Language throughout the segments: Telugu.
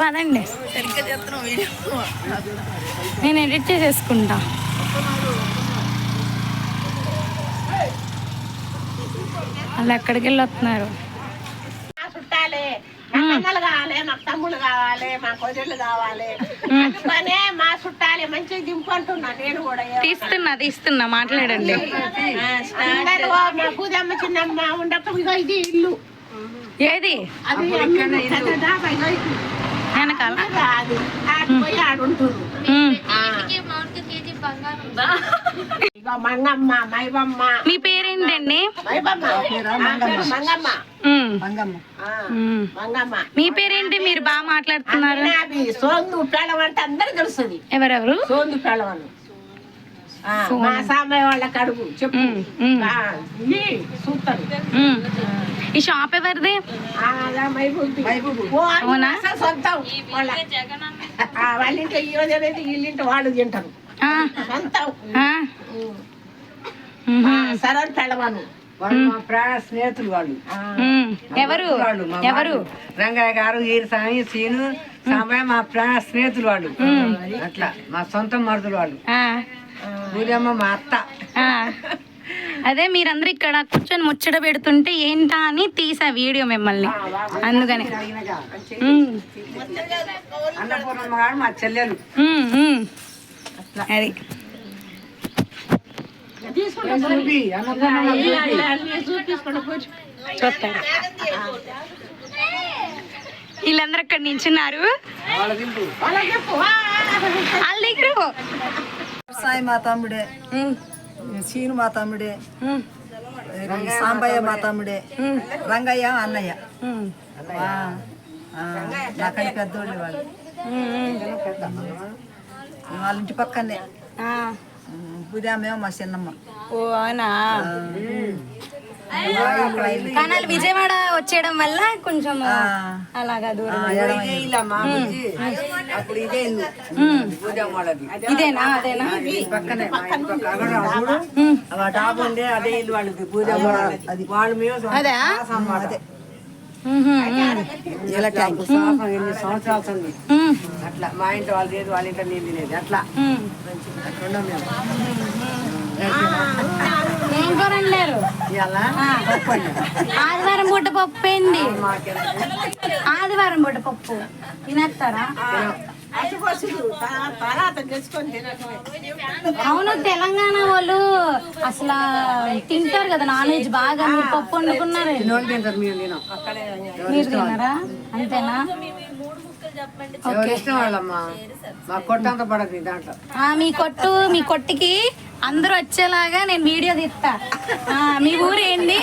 పదండి. నేను ఎడిట్ చేసేసుకుంటా. వాళ్ళు ఎక్కడికి వెళ్ళి వస్తున్నారు చుట్టాలే మా అన్నలు కావాలి మా తమ్ముళ్ళు కావాలి మా కావాలి. అందుకనే మా చుట్టాలే మంచిగా నేను కూడా తీస్తున్నా తీస్తున్నా మాట్లాడండి. మా పూజమ్మ చిన్నమ్మ ఉండప్పుడు ఇగో ఇది ఇల్లు. ఏది? అది వెనకాల. మీ పేరేంటండి? మీ పేరేంటి? మీరు బాగా మాట్లాడుతున్నారు. సోందు పేళం అంటే అందరికి తెలుస్తుంది. ఎవరెవరు? సోందు పేళవని మా సామయ్య చెప్పు. చూస్తారు ఉమ్. ఈ షాప్ ఎవరిది? అవునా? సొంతం. వాళ్ళ. ఆ, వాళ్ళ ఇంట్లో ఈ రోజు అనేది వీళ్ళింటి వాళ్ళు తింటారు. ఆ, సొంతం. సరళ పెళ్ళవను వాళ్ళు మా ప్రాణ స్నేహితులు వాళ్ళు. ఎవరు? వాళ్ళు ఎవరు? వాళ్ళు. రంగయ్య గారు ఈరస్వామి సీను సాంబయ్య మా ప్రాణ స్నేహితులు వాళ్ళు. అట్లా మా సొంత మరుదులు వాళ్ళు. ఆ, పూజమ్మ మా అత్త. అదే మీరందరూ ఇక్కడ కూర్చొని ముచ్చట పెడుతుంటే ఏంటా అని తీసా వీడియో మిమ్మల్ని. అందుకని. మా చెల్లెలు. అది. చూస్తారు వీళ్ళందరూ ఇక్కడ నించున్నారు? వాళ్ళ దగ్గర సాయి మా తమ్ముడే ఉమ్, సీను మా తమ్ముడే సాంబయ్య మా తమ్ముడే రంగయ్య అన్నయ్య. నాకని పెద్దోళ్ళు వాళ్ళు. వాళ్ళ ఇంటి పక్కనే. ఆ, ఉదయమేమో మా చిన్నమ్మ. ఓ అవునా? కానీ వాళ్ళు విజయవాడ వచ్చేయడం వల్ల కొంచెం అలాగా దూరం ఇదేనా? అదేనా? అదే ఇలా ట్యాంక్? సాసం ఎన్ని సంవత్సరాలు ఉంది అట్లా. మా ఇంటి వాళ్ళు లేదు వాళ్ళ ఇంట్లో నేను తినేది. అట్లా. అట్లా ఉన్నాం మేము. ఏం కూర ఆదివారం పూట పప్పు ఏంది? మాకెందుకు ఆదివారం పూట పప్పు. తినేస్తారా? అవును తెలంగాణ వాళ్ళు అసలు తింటారు కదా నాన్ వెజ్ బాగా. మీరు పప్పు వండుకున్నారు. మీరు తిన్నారా అంతేనా? మీ కొట్టు మీ కొట్టుకి అందరూ వచ్చేలాగా నేను వీడియో తీస్తా. ఆ, మీ ఊరు ఏంటి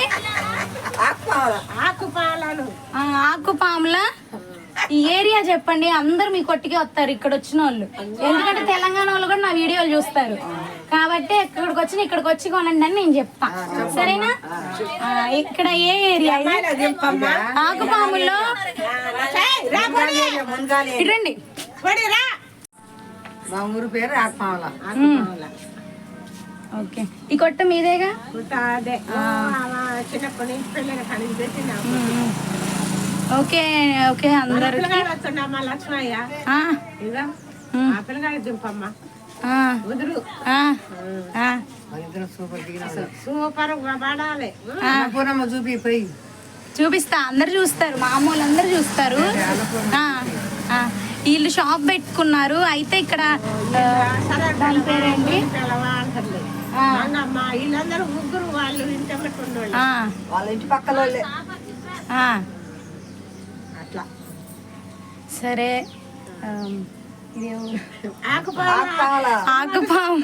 ఆకుపాముల. ఈ ఏరియా చెప్పండి అందరూ మీ కొట్టుకే వస్తారు ఇక్కడ వచ్చిన వాళ్ళు ఎందుకంటే తెలంగాణ వాళ్ళు కూడా నా వీడియోలు చూస్తారు. కాబట్టి ఇక్కడికి వచ్చి ఇక్కడికి వచ్చి కొనండి అని నేను చెప్తా. సరేనా? ఇక్కడ ఏ ఏరియా? ఆకుపాముల్లో. పడిరా మా ఊరు పేరు ఆత్మావల ఓకే. ఈ కొట్ట మీదేగా? అదే. ఓ, అలా చిన్నప్పటి నుంచి పిల్లలు కడిగి పెట్టినా ఓకే ఓకే అందరు లక్ష్మయ్య. ఆ, ఇదా ఆ పిల్లగాడు దింపమ్మ. ఆ, వదులు. ఆ, ఆ, వాళ్ళిద్దరం సూపర్ పడాలి. ఆ. పూర్ణమ్మ చూపి పోయి. చూపిస్తా అందరు చూస్తారు మామూలు అందరు చూస్తారు ఆ, ఆ. వీళ్ళు షాప్ పెట్టుకున్నారు అయితే ఇక్కడ దాని పేరేంటి? అమ్మ వీళ్ళందరూ ముగ్గురు వాళ్ళు ఇంటి ఆ, వాళ్ళ ఇంటి పక్కల వాళ్ళే. ఆ. అట్లా. సరే. ఆకుపాము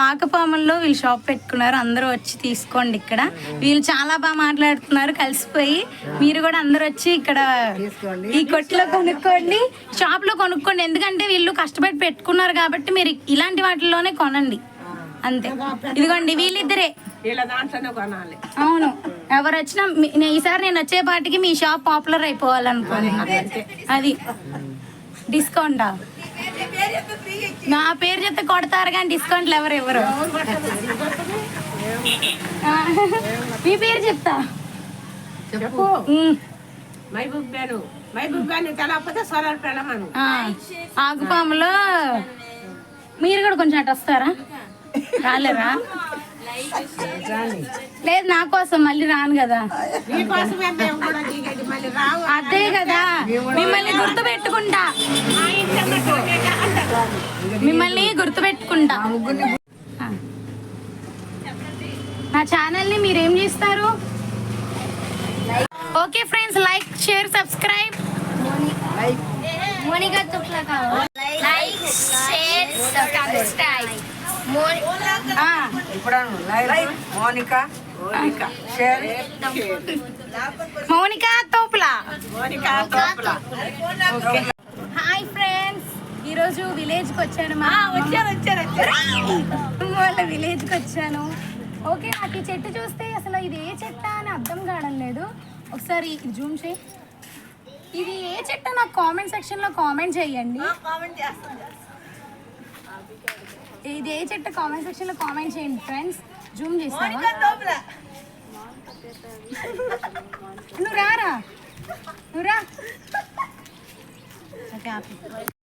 ఆకుపాముల్లో వీళ్ళు షాప్ పెట్టుకున్నారు. అందరూ వచ్చి తీసుకోండి ఇక్కడ. వీళ్ళు చాలా బాగా మాట్లాడుతున్నారు. కలిసిపోయి మీరు కూడా అందరూ వచ్చి ఇక్కడ ఈ కొట్లో కొనుక్కోండి. షాప్లో కొనుక్కోండి. ఎందుకంటే వీళ్ళు కష్టపడి పెట్టుకున్నారు కాబట్టి మీరు ఇలాంటి వాటిల్లోనే కొనండి. అంతే. ఇదిగోండి వీళ్ళిద్దరే. అవును. ఎవరు వచ్చినా ఈసారి నేను వచ్చేపాటికి మీ షాప్ పాపులర్ అయిపోవాలనుకుంటున్నా అది డిస్కౌంటా? నా పేరు చెప్తే కొడతారు కానీ డిస్కౌంట్లు ఎవరు ఎవరు మీ పేరు చెప్తా? చెప్పు. ఉమ్, మైబూబ్ పేరు. మైబూబ్ గారిని తెలకపోతే సోలార్ పెళ్ళమను. ఆ, ఆకుపాములో మీరు కూడా కొంచెం అటు వస్తారా? రాలేరా లేదు నా కోసం మళ్ళీ రాను కదా. అదే కదా. మిమ్మల్ని గుర్తు పెట్టుకుంటా. మిమ్మల్ని గుర్తు పెట్టుకుంటా. నా ఛానల్ని మీరేం చేస్తారు? Okay friends like share subscribe. Monika తుక్లక like share subscribe. Monika Mounika తోపులా. Hi friends. ఈరోజు విలేజ్కి వచ్చాను మా వచ్చాను వచ్చాను వాళ్ళ విలేజ్కి వచ్చాను. ఓకే నాకు ఈ చెట్టు చూస్తే అసలు ఇది ఏ చెట్ట అని అర్థం కావడం లేదు. ఒకసారి జూమ్ చేయి. ఇది ఏ చెట్టు నాకు కామెంట్ సెక్షన్లో కామెంట్ చేయండి. ఇది ఏ చెట్టు కామెంట్ సెక్షన్లో కామెంట్ చేయండి ఫ్రెండ్స్ జూమ్ చేస్తావా? నువ్వు రారా? నువ్వు రా. ఓకే.